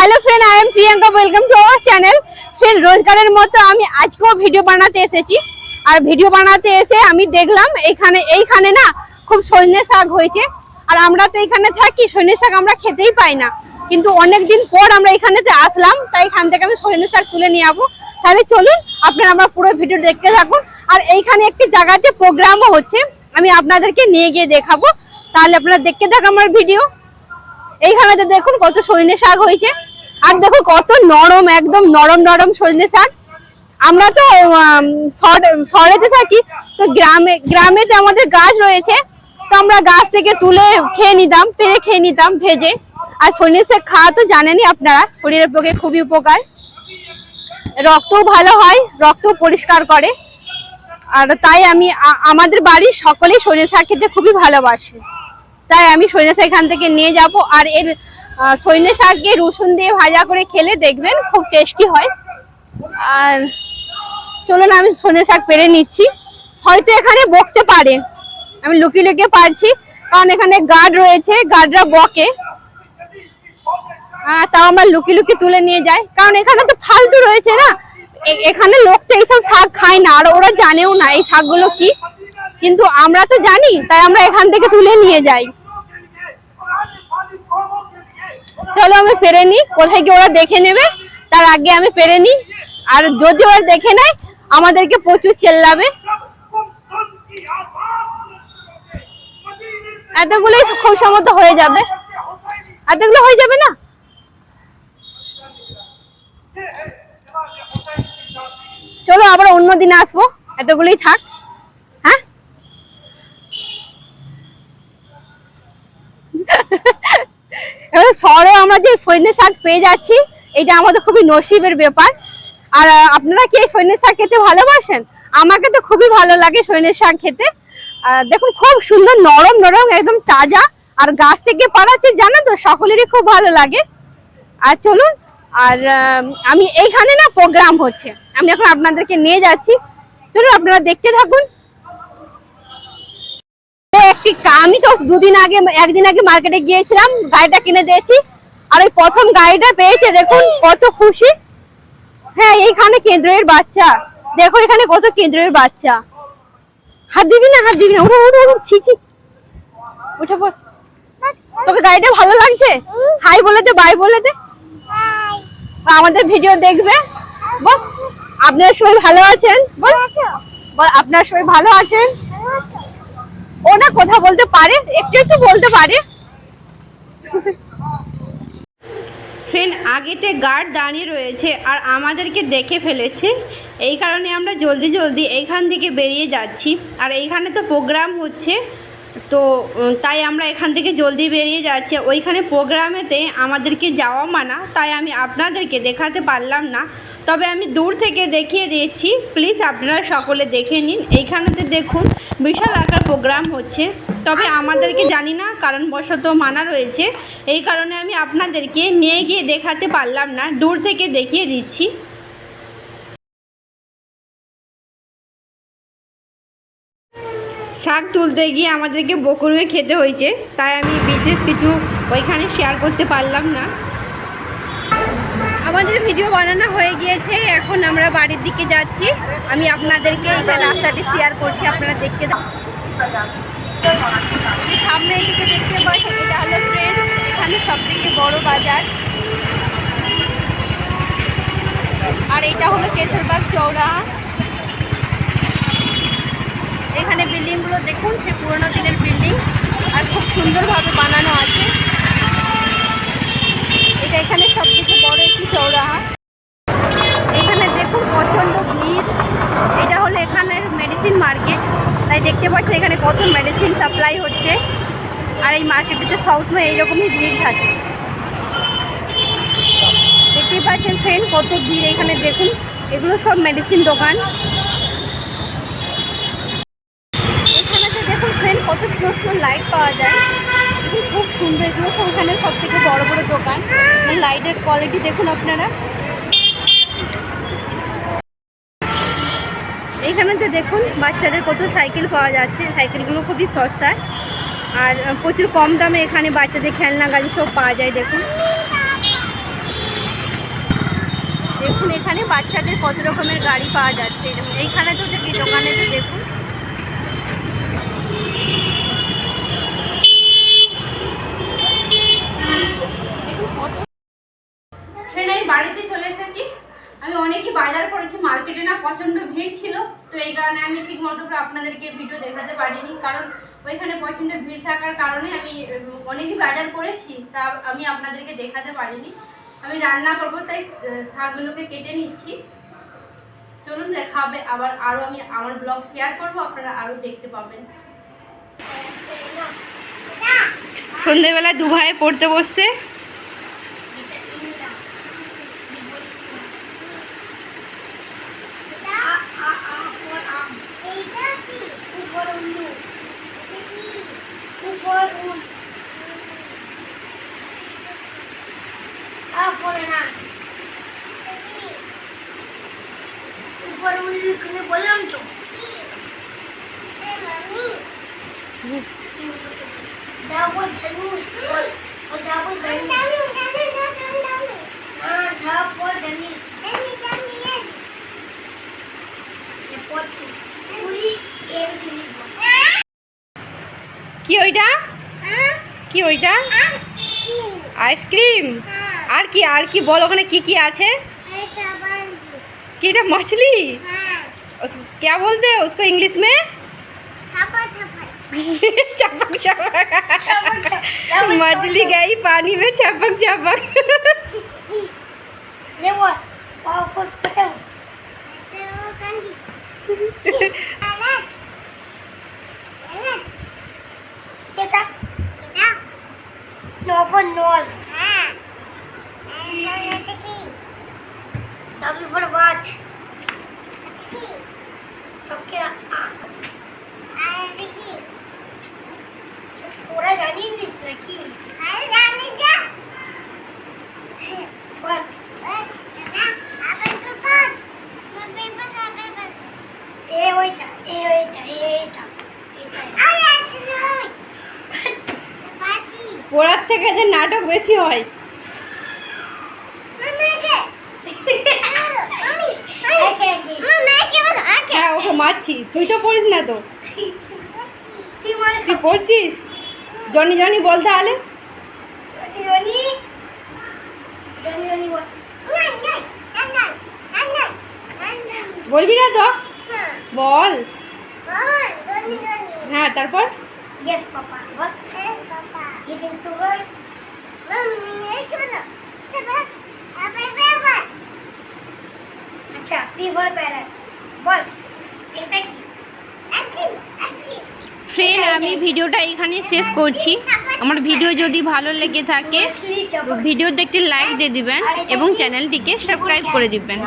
Hello friend I am Priyanka welcome to our channel friend রোজগারের মতো আমি আজকেও ভিডিও বানাতে এসেছি। আর ভিডিও বানাতে এসে আমি দেখলাম এখানে, এইখানে না খুব সজনে শাক হয়েছে। আর আমরা তো এখানে থাকি, সজনে শাক আমরা খেতেই পাই না। কিন্তু অনেক দিন পর আমরা এখানেতে আসলাম, তাই এখান থেকে আমি সজনে শাক তুলে নিয়ে যাব তাহলে চলুন, আপনারা আমার পুরো ভিডিও দেখতে থাকুন। আর এইখানে একটি জায়গাতে প্রোগ্রামও হচ্ছে, আমি আপনাদেরকে নিয়ে গিয়ে দেখাবো। তাহলে আপনারা দেখতে থাক আমার ভিডিও এইখানেতে দেখুন কত সজনে শাক হয়েছে। আর দেখো কত নরম, একদম নরম নরম সজনে শাক। আমরা তো শহরেতে থাকি, তো গ্রামে গ্রামেতে আমাদের গাছ রয়েছে। তো আমরা গাছ থেকে তুলে খেয়ে নিতাম, পেরে খেয়ে নিতাম ভেজে। আর সজনে শাক খাওয়া তো জানেনই আপনারা, শরীরের পক্ষে খুবই উপকার। রক্তও ভালো হয় রক্ত পরিষ্কার করে। আর তাই আমি আমাদের বাড়ির সকলেই সজনে শাক খেতে খুবই ভালোবাসে। তাই আমি সজনে শাক এখান থেকে নিয়ে যাব, আর এর সজনে দিয়ে রসুন দিয়ে ভাজা করে খেলে দেখবেন খুব টেস্টি হয়। আর চলুন আমি সজনে শাক পেরে নিচ্ছি। হয়তো এখানে বকতে পারে। আমি লুকিয়ে লুকিয়ে পারছি। কারণ এখানে গার্ড রয়েছে গার্ডরা বকে। আহ, তাও আমরা লুকিয়ে লুকিয়ে তুলে নিয়ে যাই। কারণ এখানে তো ফালতু রয়েছে না। এখানে লোক তো এইসব শাক খায় না। আর ওরা জানেও না এই শাকগুলো কি। কিন্তু আমরা তো জানি তাই আমরা এখান থেকে তুলে নিয়ে যাই। চলো আমি পেরে নিই কোথায় কি ওরা দেখে নেবে, তার আগে আমি পেরে নিই আর যদি ওরা দেখে নেয়, আমাদেরকে প্রচুর চেল্লাবে। এতগুলোই খুব সম্মত হয়ে যাবে। এতগুলো হয়ে যাবে না? চলো আবার অন্য দিন আসব। এতগুলোই থাক হ্যাঁ এবার শহরে আমরা যে সৈন্য শাক পেয়ে যাচ্ছি, এটা আমাদের খুবই নসিবের ব্যাপার। আর আপনারা কি এই সৈন্য শাক খেতে ভালোবাসেন? আমাকে তো খুবই ভালো লাগে সৈন্য শাক খেতে। দেখুন, খুব সুন্দর, নরম নরম, একদম তাজা। আর গাছ থেকে পাড়াচ্ছে জানেন তো, সকলেরই খুব ভালো লাগে। আর চলুন, আর আমি এইখানে না, প্রোগ্রাম হচ্ছে। আমি এখন আপনাদেরকে নিয়ে যাচ্ছি। চলুন, আপনারা দেখতে থাকুন। কা- আমি তো দুদিন আগে, একদিন আগে মার্কেটে গিয়েছিলাম, গাড়িটা কিনে দিয়েছি, আর ওই প্রথম গাড়িটা পেয়েছে, দেখুন কত খুশি। হ্যাঁ এইখানে কেন্দ্রের বাচ্চা। দেখো এখানে কত কেন্দ্রের বাচ্চা। হাত দিবি না, হাত দিবি না পড়। তোকে গাড়িটা ভালো লাগছে? হাই বলে দে বাই বলে দে। আমাদের ভিডিও দেখবে। বল, আপনার সবাই ভালো আছেন? বল, আপনার সবাই ভালো আছেন? ও না কথা বলতে পারে, একটু একটু বলতে পারে। ফ্রেন্ড, আগেতে গার্ড দাঁড়িয়ে রয়েছে আর আমাদেরকে দেখে ফেলেছে। এই কারণে আমরা জলদি জলদি এইখান থেকে বেরিয়ে যাচ্ছি। আর এইখানে তো প্রোগ্রাম হচ্ছে। তো তাই আমরা এখান থেকে জলদি বেরিয়ে যাচ্ছি। ওইখানে প্রোগ্রামেতে আমাদেরকে যাওয়া মানা, তাই আমি আপনাদেরকে দেখাতে পারলাম না। তবে আমি দূর থেকে দেখিয়ে দিয়েছি প্লিজ আপনারা সকলে দেখে নিন। এইখানেতে দেখুন, বিশাল আকার প্রোগ্রাম হচ্ছে। তবে আমাদেরকে জানি না কারণবশত মানা রয়েছে। এই কারণে আমি আপনাদেরকে নিয়ে গিয়ে দেখাতে পারলাম না। দূর থেকে দেখিয়ে দিচ্ছি। শাক তুলতে গিয়ে আমাদেরকে বকুড়ে খেতে হয়েছে, তাই আমি বিশেষ কিছু ওইখানে শেয়ার করতে পারলাম না। আমাদের ভিডিও বানানো হয়ে গিয়েছে, এখন আমরা বাড়ির দিকে যাচ্ছি। আমি আপনাদেরকে যে রাস্তাটি শেয়ার করছি, আপনারা দেখতে সামনে এদিকে দেখতে পাচ্ছেন, এটা হলো ট্রেন এখানে সব থেকে বড় বাজার। আর এটা হলো কেশরবাগ চৌরাহা এখানে বিল্ডিংগুলো দেখুন, সে পুরোনো দিনের বিল্ডিং আর খুব সুন্দরভাবে বানানো আছে। এটা এখানে সব থেকে বড় একটি চৌরাহা এখানে দেখুন প্রচণ্ড ভিড়। এটা হলো এখানের মেডিসিন মার্কেট তাই দেখতে পাচ্ছেন এখানে কত মেডিসিন সাপ্লাই হচ্ছে। আর এই মার্কেটেতে সবসময় এইরকমই ভিড় থাকে। দেখতেই পাচ্ছেন ফ্রেন্ড কত ভিড় এখানে দেখুন। এগুলো সব মেডিসিন দোকান এখানে তো দেখুন সুন্দর লাইট পাওয়া যায়। খুব সুন্দর, এগুলো এখানে সব থেকে বড় বড় দোকান। লাইটের কোয়ালিটি দেখুন আপনারা। এখানে তো দেখুন বাচ্চাদের কত সাইকেল পাওয়া যাচ্ছে। সাইকেলগুলো খুবই সস্তায়। আর প্রচুর কম দামে এখানে বাচ্চাদের খেলনা গাড়ি সব পাওয়া যায়, দেখুন। দেখুন এখানে বাচ্চাদের কত রকমের গাড়ি পাওয়া যাচ্ছে। এই এইখানে তো দেখি দোকানে দেখুন ফ্রেন্ড আমি বাড়িতে চলে এসেছি আমি অনেকই বাজার করেছি মার্কেটে না প্রচণ্ড ভিড় ছিল, তো এই কারণে আমি ঠিক মতো করে আপনাদেরকে ভিডিও দেখাতে পারিনি। কারণ ওইখানে প্রচণ্ড ভিড় থাকার কারণে আমি অনেকই বাজার করেছি, তা আমি আপনাদেরকে দেখাতে পারিনি। আমি রান্না করব, তাই শাকগুলোকে কেটে নিচ্ছি। চলুন দেখা হবে, আবার আরও আমি আমার ব্লগ শেয়ার করব, আপনারা আরও দেখতে পাবেন। সন্ধেবেলা দু ভাই পড়তে বসছে। বললাম তো ডাবল ধনুষ বল ও ডাবল ধনুষ হ্যাঁ ডাবল ধনুষ কি ওইটা? কি ওইটা? আইসক্রিম আর কি আর কি বল ওখানে কি কি আছে? कीड़ा मछली? हाँ। क्या बोलते हैं उसको इंग्लिश में? चपक चपक। मछली गई पानी में चपक चपक। ये पतंग। আওয়াজ সবকে ওরা জানিয়ে দিস নাকি? এ ওইটা এ ওইটা এ পড়ার থেকে যে নাটক বেশি হয়। মারছি। তুই তো পড়িস না তো। তুই পড়ছিস? জনি জনি বল তাহলে। বলবি না তো? বল। হ্যাঁ তারপর? Yes, Papa. What? Eating sugar? আচ্ছা ফিভার প্যারেট বল এটা কি আইসক্রিম আইসক্রিম ফ্রেন্ড আমি ভিডিওটা এখানে শেষ করছি আমার ভিডিও যদি ভালো লেগে থাকে, ভিডিওতে একটি লাইক দিয়ে দিবেন এবং চ্যানেলটিকে সাবস্ক্রাইব করে দিবেন.